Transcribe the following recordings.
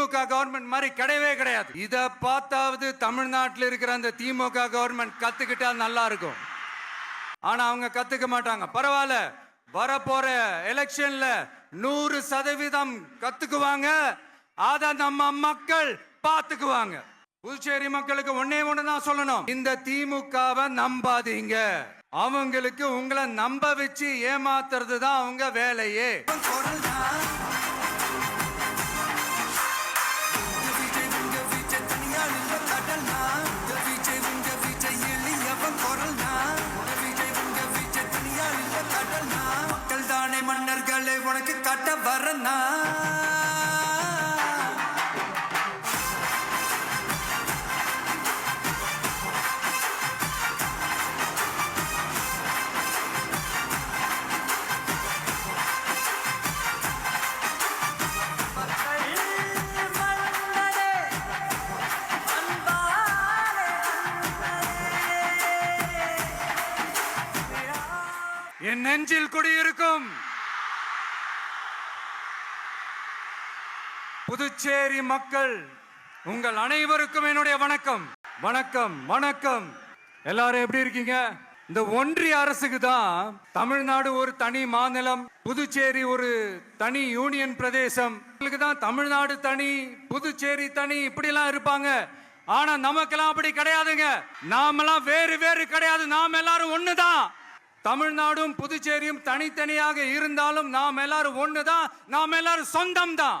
திமுக government மாதிரி கிடையவே கிடையாது. இத பார்த்தாவது தமிழ்நாட்டில் இருக்கிற அந்த திமுக கவர்மெண்ட் கத்துக்கிட்டா நல்லா இருக்கும். ஆனா அவங்க கத்துக்க மாட்டாங்க. பரவாயில்ல. வரப்போற எலெக்ஷன்ல நூறு சதவீதம் கத்துக்குவாங்க. அத நம்ம மக்கள் பாத்துக்குவாங்க புதுச்சேரி மக்களுக்கு ஒன்னே ஒண்ணு தான் சொல்லணும். இந்த திமுகவை நம்பாதீங்க. அவங்களுக்கு உங்களை நம்ப வச்சு ஏமாத்துறது தான் அவங்க வேலையே. உனக்கு கட்ட வரனா என் நெஞ்சில் குடியிருக்கும் புதுச்சேரி மக்கள் உங்கள் அனைவருக்கும் என்னுடைய வணக்கம். வணக்கம் வணக்கம். எல்லாரும் எப்படி இருக்கீங்க? இந்த ஒன்றிய அரசுக்கு தான் தமிழ்நாடு ஒரு தனி மாநிலம் புதுச்சேரி ஒரு தனி யூனியன் பிரதேசம். உங்களுக்கு தான் தமிழ்நாடு தனி புதுச்சேரி தனி இப்படிலாம் இருப்பாங்க. ஆனா நமக்கெல்லாம் அப்படி கிடையாதுங்க. நாமெல்லாம் வேறு வேறு கிடையாது. நாம் எல்லாரும் ஒண்ணுதான் தமிழ்நாடும் புதுச்சேரியும் தனித்தனியாக இருந்தாலும் நாம் எல்லாரும் ஒண்ணுதான் நாம் எல்லாரும் சொந்தம் தான்.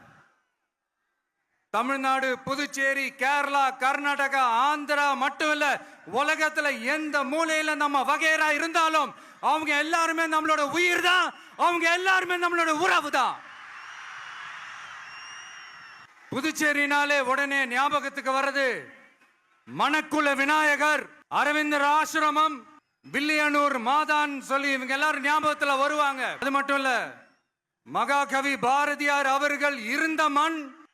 தமிழ்நாடு புதுச்சேரி கேரளா கர்நாடகா ஆந்திரா மட்டும் இல்ல உலகத்துல எந்த மூலையில நம்ம வகையரா இருந்தாலும் அவங்க எல்லாருமே நம்மளோட உயிர் தான் அவங்க எல்லாருமே நம்மளோட உறவு தான் புதுச்சேரினாலே உடனே ஞாபகத்துக்கு வர்றது மணக்குள விநாயகர் அரவிந்தர் ஆசிரமம் வில்லியனூர் மாதான் சொல்லி இவங்க எல்லாரும் ஞாபகத்துல வருவாங்க. அது மட்டும் இல்ல மகாகவி பாரதியார் அவர்கள் இருந்த மண்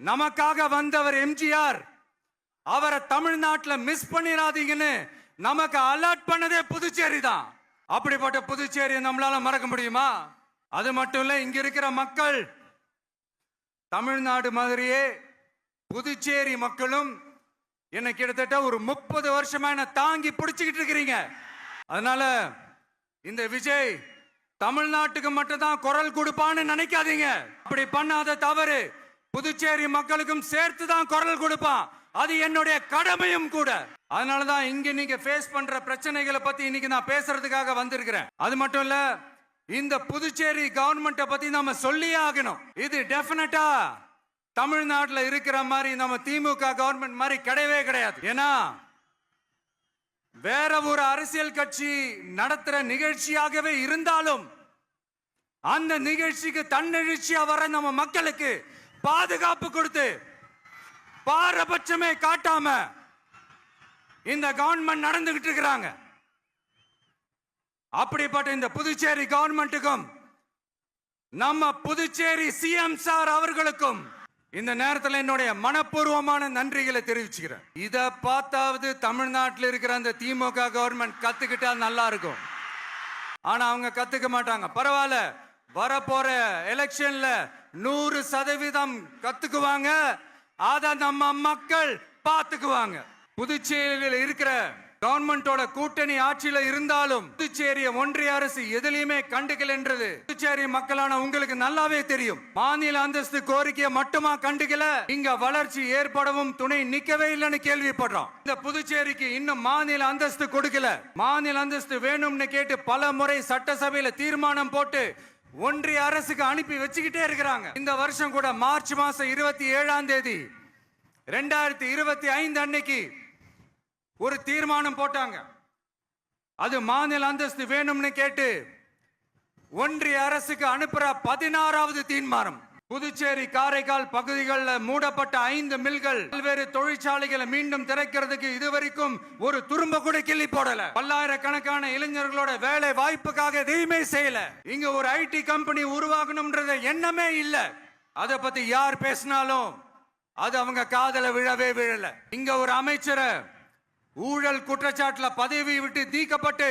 நமக்காக வந்தவர் எம்ஜிஆர். அவரை தமிழ்நாட்டில் மிஸ் பண்ணிடாதீங்கன்னு நமக்கு அலர்ட் பண்ணதே புதுச்சேரி தான் அப்படிப்பட்ட புதுச்சேரியை நம்மளால மறக்க முடியுமா? அது மட்டும் இல்ல இங்க இருக்கிற மக்கள் தமிழ்நாடு மாதிரியே புதுச்சேரி மக்களும் என்னை கிட்டத்தட்ட ஒரு முப்பது வருஷமா என்ன தாங்கி பிடிச்சுக்கிட்டு இருக்கிறீங்க. அதனால இந்த விஜய் தமிழ்நாட்டுக்கு மட்டும் தான் குரல் கொடுப்பான்னு நினைக்காதீங்க. அப்படி பண்ணாத தவறு. புதுச்சேரி மக்களுக்கும் சேர்த்து தான் குரல் கொடுப்பான். அது என்னுடைய கடமையும் கூட. அதனாலதான் இங்க நீங்க ஃபேஸ் பண்ற பிரச்சனைகளை பத்தி இன்னைக்கு நான் பேசுறதுக்காக வந்திருக்கிறேன். அது மட்டும் இல்ல இந்த புதுச்சேரி கவர்மெண்ட்டை பத்தி நாம சொல்லியே ஆகணும். இது டெஃபினட்டா தமிழ்நாட்டில் இருக்கிற மாதிரி நம்ம திமுக கவர்மெண்ட் மாதிரி கிடையவே கிடையாது. ஏன்னா வேற ஒரு அரசியல் கட்சி நடத்துற நிகழ்ச்சியாகவே இருந்தாலும் அந்த நிகழ்ச்சிக்கு தன்னெழுச்சியா வர நம்ம மக்களுக்கு பாதுகாப்பு கொடுத்து பாரபட்சமே காட்டாம இந்த கவர்மெண்ட் நடந்துகிட்டு இருக்கிறாங்க. அப்படிப்பட்ட இந்த புதுச்சேரி கவர்மெண்ட்டுக்கும் நம்ம புதுச்சேரி சிஎம் சார் அவர்களுக்கும் இந்த நேரத்தில் என்னுடைய மனப்பூர்வமான நன்றிகளை தெரிவிச்சுக்கிறேன். இதை பார்த்தாவது தமிழ்நாட்டில் இருக்கிற அந்த திமுக கவர்மெண்ட் கத்துக்கிட்டா நல்லா இருக்கும். ஆனா அவங்க கத்துக்க மாட்டாங்க. பரவாயில்ல வரப்போற எலெக்ஷன்ல நூறு சதவீதம் கத்துக்குவாங்க. அத நம்ம மக்கள் பார்த்துக்குவாங்க. புதுச்சேரியில் இருக்கிற கவர்மெண்டோட கூட்டணி ஆட்சியில இருந்தாலும் புதுச்சேரிய ஒன்றிய அரசு எதிலையுமே கண்டுக்கல் என்றது. புதுச்சேரி மக்களான உங்களுக்கு நல்லாவே தெரியும். மாநில அந்தஸ்து கோரிக்கையை மட்டுமா கண்டுக்கல? இங்க வளர்ச்சி ஏற்படவும் துணை நிக்கவே இல்லைன்னு கேள்விப்படுறோம். இந்த புதுச்சேரிக்கு இன்னும் மாநில அந்தஸ்து கொடுக்கல. மாநில அந்தஸ்து வேணும்னு கேட்டு பல முறை சட்டசபையில தீர்மானம் போட்டு ஒன்றிய அரசுக்கு அனுப்பி வச்சுக்கிட்டே இருக்கிறாங்க. இந்த வருஷம் கூட மார்ச் மாசம் இருபத்தி ஏழாம் தேதி ரெண்டாயிரத்தி இருபத்தி ஐந்து அன்னைக்கு ஒரு தீர்மானம் போட்டாங்க. அது மாநில அந்தஸ்து வேணும்னு கேட்டு ஒன்றிய அரசுக்கு அனுப்புற பதினாறாவது தீர்மானம். புதுச்சேரி காரைக்கால் பகுதிகளில் மூடப்பட்ட ஐந்து மில்கள் பல்வேறு தொழிற்சாலைகளை மீண்டும் திறக்கிறதுக்கு இதுவரைக்கும் ஒரு துரும்ப கூட கிள்ளி போடல. பல்லாயிரக்கணக்கான இளைஞர்களோட வேலை வாய்ப்புக்காக எதையுமே செய்யல. இங்க ஒரு ஐடி கம்பெனி உருவாகணும்ன்றது எண்ணமே இல்ல. அதை பத்தி யார் பேசினாலும் அது அவங்க காதல விழவே விழல. இங்க ஒரு அமைச்சரை ஊழல் குற்றச்சாட்டுல பதவி விட்டு தீக்கப்பட்டு